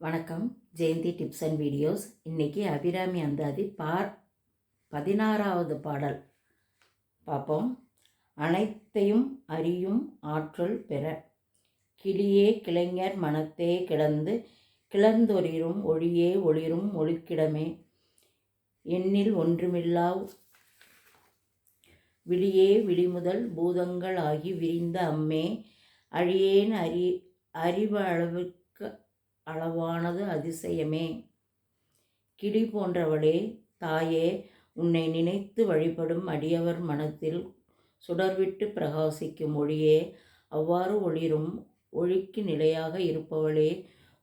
வணக்கம். Jayanthi tips and videos. இன்னைக்கு அபிராமி அந்தாதி பார் பதினாறாவது பாடல். பார்ப்போம். அனைத்தையும் அறியும் ஆற்றல் பெற. கிளியே கிளைஞர் மனத்தே கிடந்து கிளர்ந்தொழிரும் ஒளியே ஒளிரும் ஒளிக்கிடமே எண்ணில் ஒன்றுமில்லா விழியே விழிமுதல் பூதங்கள் ஆகி விரிந்த அம்மே. அழியேன் அறி அறிவு அளவுக்கு அளவானது அதிசயமே. கிளி போன்றவளே தாயே உன்னை நினைத்து வழிபடும் அடியவர் மனத்தில் சுடர்விட்டு பிரகாசிக்கும் ஒளியே அவ்வாறு ஒளிரும் ஒளிக்கு நிலையாக இருப்பவளே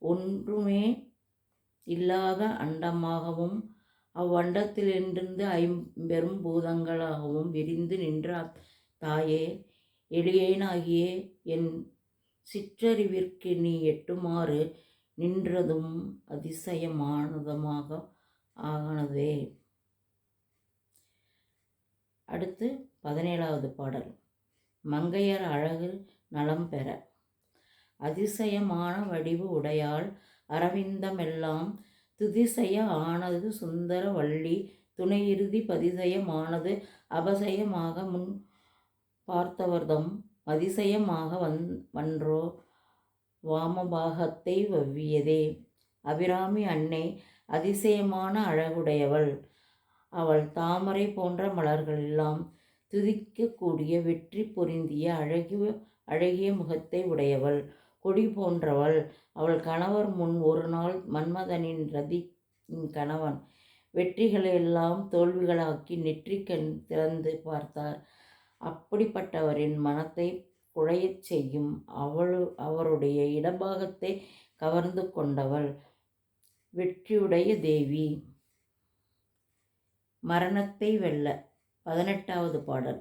ஒன்றுமே இல்லாத அண்டமாகவும் அவ்வண்டத்திலிருந்து ஐம்பெரும் பூதங்களாகவும் விரிந்து நின்ற தாயே எளியேனாகியே என் சிற்றறிவிற்கு நீ எட்டுமாறு நின்றதும் அதிசயமானதுமாக ஆகனதே அடுத்து பதினேழாவது பாடல். மங்கையர் அழகு நலம் பெற. அதிசயமான வடிவு உடையாள் அரவிந்தமெல்லாம் துதிசய ஆனது சுந்தர வள்ளி துணையிறுதி பதிசயமானது அபசயமாக முன் பார்த்தவர்தம் அதிசயமாக வந் வன்றோ வாமபாகத்தை வவ்வியதே. அபிராமி அன்னை அதிசயமான அழகுடையவள். அவள் தாமரை போன்ற மலர்களெல்லாம் துதிக்கக்கூடிய வெற்றி பொருந்திய அழகிய அழகிய முகத்தை உடையவள். கொடி போன்றவள். அவள் கணவர் முன் ஒரு நாள் மன்மதனின் ரதி கணவன். வெற்றிகளையெல்லாம் தோல்விகளாக்கி நெற்றிக்கண் திறந்து பார்த்தார். அப்படிப்பட்டவரின் மனத்தை குழையச் செய்யும் அவளு அவருடைய இடபாகத்தை கவர்ந்து கொண்டவள் வெற்றியுடைய தேவி. மரணத்தை வெல்ல. பதினெட்டாவது பாடல்.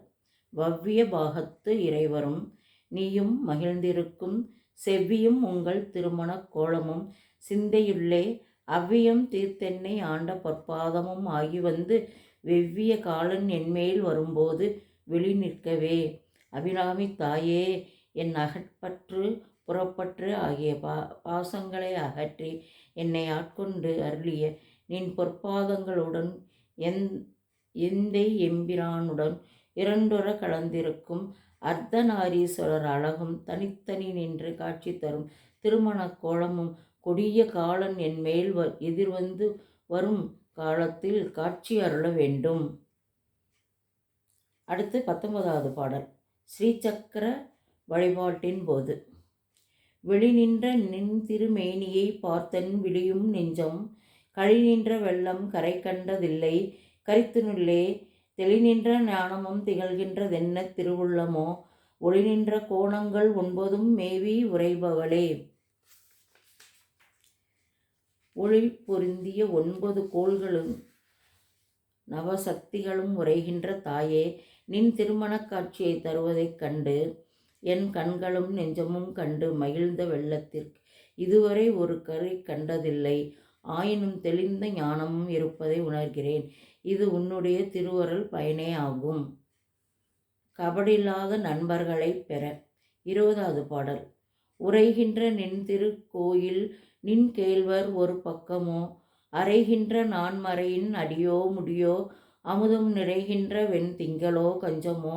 வவ்விய பாகத்து இறைவரும் நீயும் மகிழ்ந்திருக்கும் செவ்வியும் உங்கள் திருமணக் கோலமும். சிந்தையுள்ளே அவ்வியம் தீர்த்தென்னை ஆண்ட பொற்பாதமும் ஆகி வந்து வெவ்விய காலன் என்மேல் வரும்போது வெளி நிற்கவே. அபிராமி தாயே என் அகற்பற்று புறப்பற்று ஆகிய பா பாசங்களை அகற்றி என்னை ஆட்கொண்டு அருளிய நின் பொற்பாதங்களுடன் எந் எந்தை எம்பிரானுடன் இரண்டுற கலந்திருக்கும் அர்த்தநாரீஸ்வரர் அழகும் தனித்தனி நின்று காட்சி தரும் திருமண கோலமும் கொடிய காலன் என் மேல் வ எதிர்வந்து வரும் காலத்தில் காட்சி அருள வேண்டும். அடுத்து பத்தொன்பதாவது பாடல். ஸ்ரீசக்கர வழிபாட்டின் போது. வெளிநின்ற நின் திருமேனியை பார்த்தன் விழியும் நெஞ்சம். கழி நின்ற வெள்ளம் கரை கண்டதில்லை. கரித்தினுள்ளே தெளிநின்ற ஞானமும் திகழ்கின்றதென்ன திருவுள்ளமோ? ஒளி நின்ற கோணங்கள் ஒன்பதும் மேவி உரைபவளே ஒளி பொருந்திய ஒன்பது கோள்களும் நவசக்திகளும் உரைகின்ற தாயே நின் திருமணக் காட்சியை தருவதைக் கண்டு என் கண்களும் நெஞ்சமும் கண்டு மகிழ்ந்த வெள்ளத்திற்கு இதுவரை ஒரு கரை கண்டதில்லை. ஆயினும் தெளிந்த ஞானமும் இருப்பதை உணர்கிறேன். இது உன்னுடைய திருவருள் பயனே ஆகும். கபடில்லாத நண்பர்களை பெற. இருபதாவது பாடல். உரைகின்ற நின் திருக்கோயில் நின் கேழ்வர் ஒரு பக்கமோ அறைகின்ற நான்மறையின் அடியோ முடியோ அமுதம் நிறைகின்ற வெண் திங்களோ கஞ்சமோ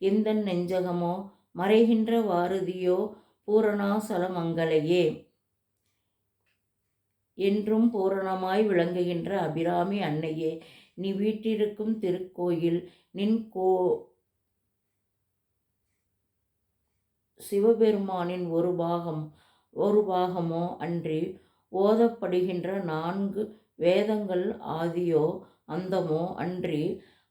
எந்த நெஞ்சகமோ மறைகின்ற வாரதியோ பூரணாசலமங்களையே என்றும் பூரணமாய் விளங்குகின்ற அபிராமி அன்னையே நீ வீட்டிருக்கும் திருக்கோயில் நின் கோ சிவபெருமானின் ஒரு பாகம் ஒரு பாகமோ அன்றி ஓதப்படுகின்ற நான்கு வேதங்கள் ஆதியோ அந்தமோ அன்றி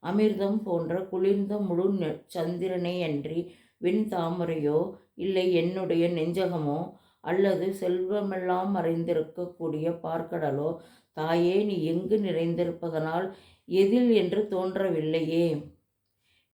அமிர்தம் போன்ற குளிர்ந்த முழு சந்திரனை அன்றி விண் தாமரையோ இல்லை என்னுடைய நெஞ்சகமோ அல்லது செல்வமெல்லாம் மறைந்திருக்கக்கூடிய பார்க்கடலோ தாயே நீ எங்கு நிறைந்திருப்பதனால் எதில் என்று தோன்றவில்லையே.